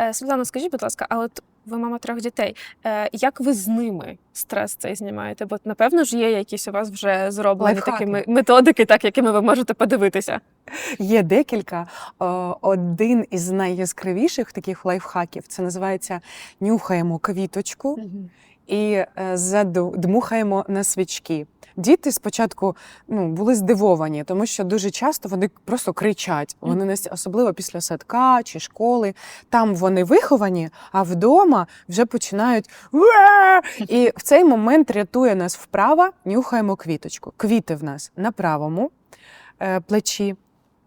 Е, Світлана, скажіть, будь ласка, а от ви мама трьох дітей. Е, Як ви з ними стрес цей знімаєте? Бо напевно ж є якісь у вас вже зроблені Лайфхаки. такі методики, так якими ви можете подивитися. Є декілька. Один із найяскравіших таких лайфхаків це називається нюхаємо квіточку і е, заду- дмухаємо на свічки. Діти спочатку ну, були здивовані, тому що дуже часто вони просто кричать. Вони нас- особливо після садка чи школи. Там вони виховані, а вдома вже починають «Уа!» і в цей момент рятує нас вправа, нюхаємо квіточку. Квіти в нас на правому е, плечі.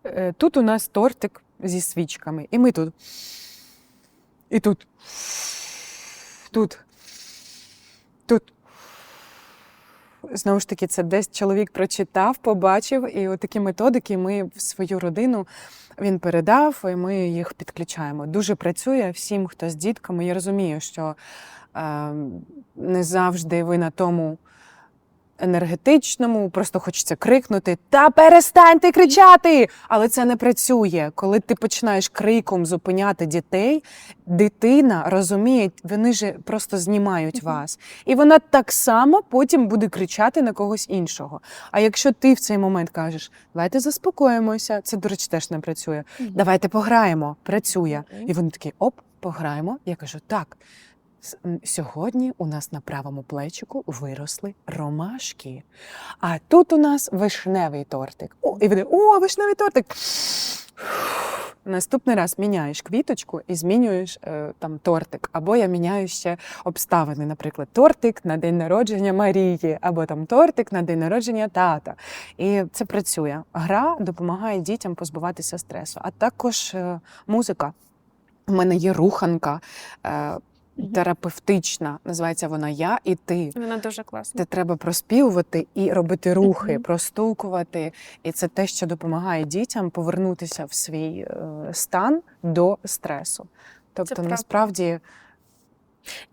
Е, Тут у нас тортик зі свічками, і ми тут. І тут. Тут. Тут. Знову ж таки, це десь чоловік прочитав, побачив, і такі методики ми в свою родину він передав, і ми їх підключаємо. Дуже працює всім, хто з дітками. Я розумію, що е, не завжди ви на тому енергетичному, просто хочеться крикнути Та перестаньте кричати! Але це не працює. Коли ти починаєш криком зупиняти дітей, дитина розуміє, вони ж просто знімають вас. І вона так само потім буде кричати на когось іншого. А якщо ти в цей момент кажеш, давайте заспокоїмося, це, до речі, теж не працює. Давайте пограємо, працює. І вони такі оп, пограємо. Я кажу, так. Сьогодні у нас на правому плечику виросли ромашки. А тут у нас вишневий тортик. О, і вони, о, вишневий тортик. Наступний раз міняєш квіточку і змінюєш е, там тортик. Або я міняю ще обставини, наприклад, тортик на день народження Марії, або там тортик на день народження тата. І це працює. Гра допомагає дітям позбуватися стресу, а також е, музика. У мене є руханка е. Терапевтична, називається вона Я і ти. Вона дуже класна. Де треба проспівувати і робити рухи, Мгм. простукувати. І це те, що допомагає дітям повернутися в свій е, стан до стресу. Тобто, насправді,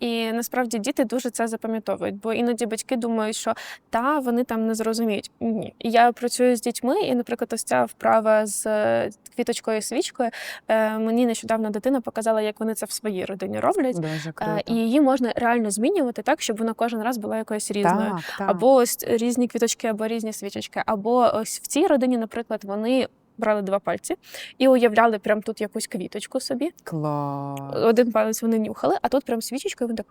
І насправді діти дуже це запам'ятовують, бо іноді батьки думають, що та вони там не зрозуміють. Ні, я працюю з дітьми, і, наприклад, ось ця вправа з е, квіточкою і свічкою. е, Мені нещодавно дитина показала, як вони це в своїй родині роблять. дуже Е, круто. І її можна реально змінювати так, щоб вона кожен раз була якоюсь різною. Так, так. Або ось різні квіточки, або різні свічечки. Або ось в цій родині, наприклад, вони брали два пальці і уявляли прям тут якусь квіточку собі. Клас. Один палець вони нюхали, а тут прям свічечкою вони так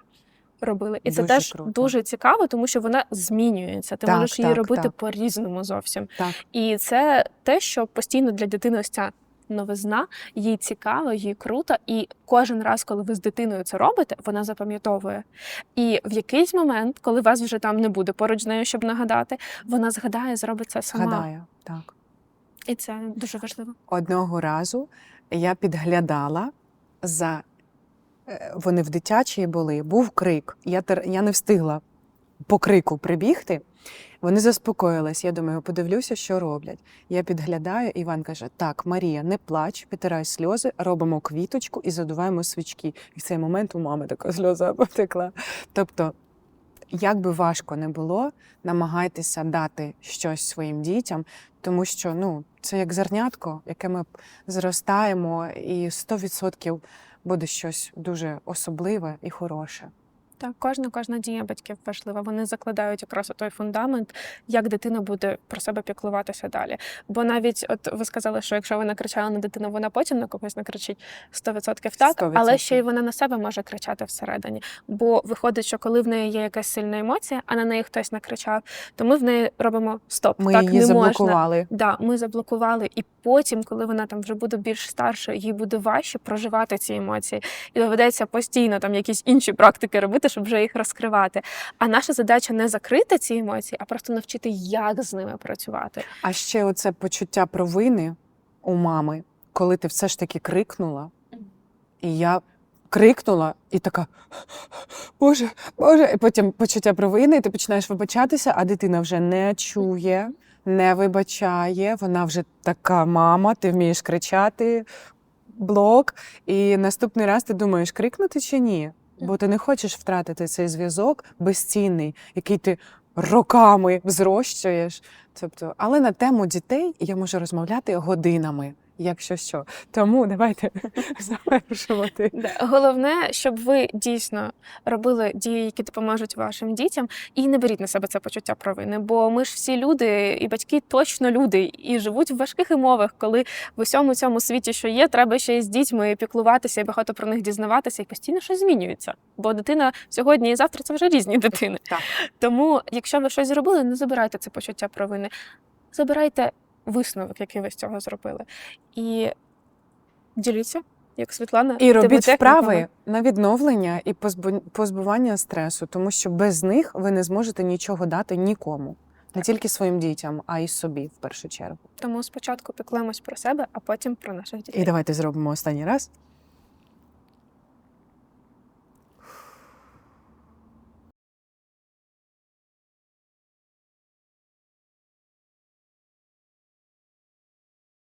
робили. І це Дуже теж круто. дуже цікаво, тому що вона змінюється. Ти Так, можеш її так, робити так. по-різному зовсім. Так. І це те, що постійно для дитини ось ця новизна, їй цікаво, їй круто. І кожен раз, коли ви з дитиною це робите, вона запам'ятовує. І в якийсь момент, коли вас вже там не буде поруч з нею, щоб нагадати, вона згадає, зробить це сама. Згадаю. Так. І це дуже важливо. Одного разу я підглядала за е, вони в дитячій були, був крик. Я, я не встигла по крику прибігти. Вони заспокоїлись. Я думаю, подивлюся, що роблять. Я підглядаю, Іван каже: Так, Марія, не плач, підтирай сльози, робимо квіточку і задуваємо свічки. І в цей момент у мами така сльоза потекла. Тобто, як би важко не було, намагайтеся дати щось своїм дітям, тому що ну, це як зернятко, яке ми зростаємо, і 100% буде щось дуже особливе і хороше. Так, кожна кожна дія батьків важлива. Вони закладають якраз той фундамент, як дитина буде про себе піклуватися далі. Бо навіть, от ви сказали, що якщо ви накричали на дитину, вона потім на когось накричить 100% так, 100%. але ще й вона на себе може кричати всередині. Бо виходить, що коли в неї є якась сильна емоція, а на неї хтось накричав, то ми в неї робимо стоп. Ми так її не можна. заблокували. Да, ми заблокували, і потім, коли вона там вже буде більш старшою, їй буде важче проживати ці емоції, і доведеться постійно там якісь інші практики робити, щоб вже їх розкривати. А наша задача не закрити ці емоції, а просто навчити, як з ними працювати. А ще оце почуття провини у мами, коли ти все ж таки крикнула, і я крикнула і така. Боже, Боже, і потім почуття провини, і ти починаєш вибачатися, а дитина вже не чує, не вибачає. Вона вже така мама, ти вмієш кричати, блок. І наступний раз ти думаєш, крикнути чи ні? Бо ти не хочеш втратити цей зв'язок безцінний, який ти роками взрощуєш. Тобто, але на тему дітей я можу розмовляти годинами. Якщо що. Тому давайте завершувати. Головне, щоб ви дійсно робили дії, які допоможуть вашим дітям, і не беріть на себе це почуття провини. Бо ми ж всі люди, і батьки точно люди, і живуть в важких умовах, коли в усьому цьому світі, що є, треба ще й з дітьми піклуватися і багато про них дізнаватися, і постійно щось змінюється. Бо дитина сьогодні і завтра це вже різні дитини. Так. Тому, якщо ви щось зробили, не забирайте це почуття провини. Забирайте висновок, який ви з цього зробили. І діліться, як Світлана. І робіть вправи на відновлення і позбу- позбування стресу, тому що без них ви не зможете нічого дати нікому, не тільки своїм дітям, а й собі в першу чергу. Тому спочатку піклуємось про себе, а потім про наших дітей. І давайте зробимо останній раз.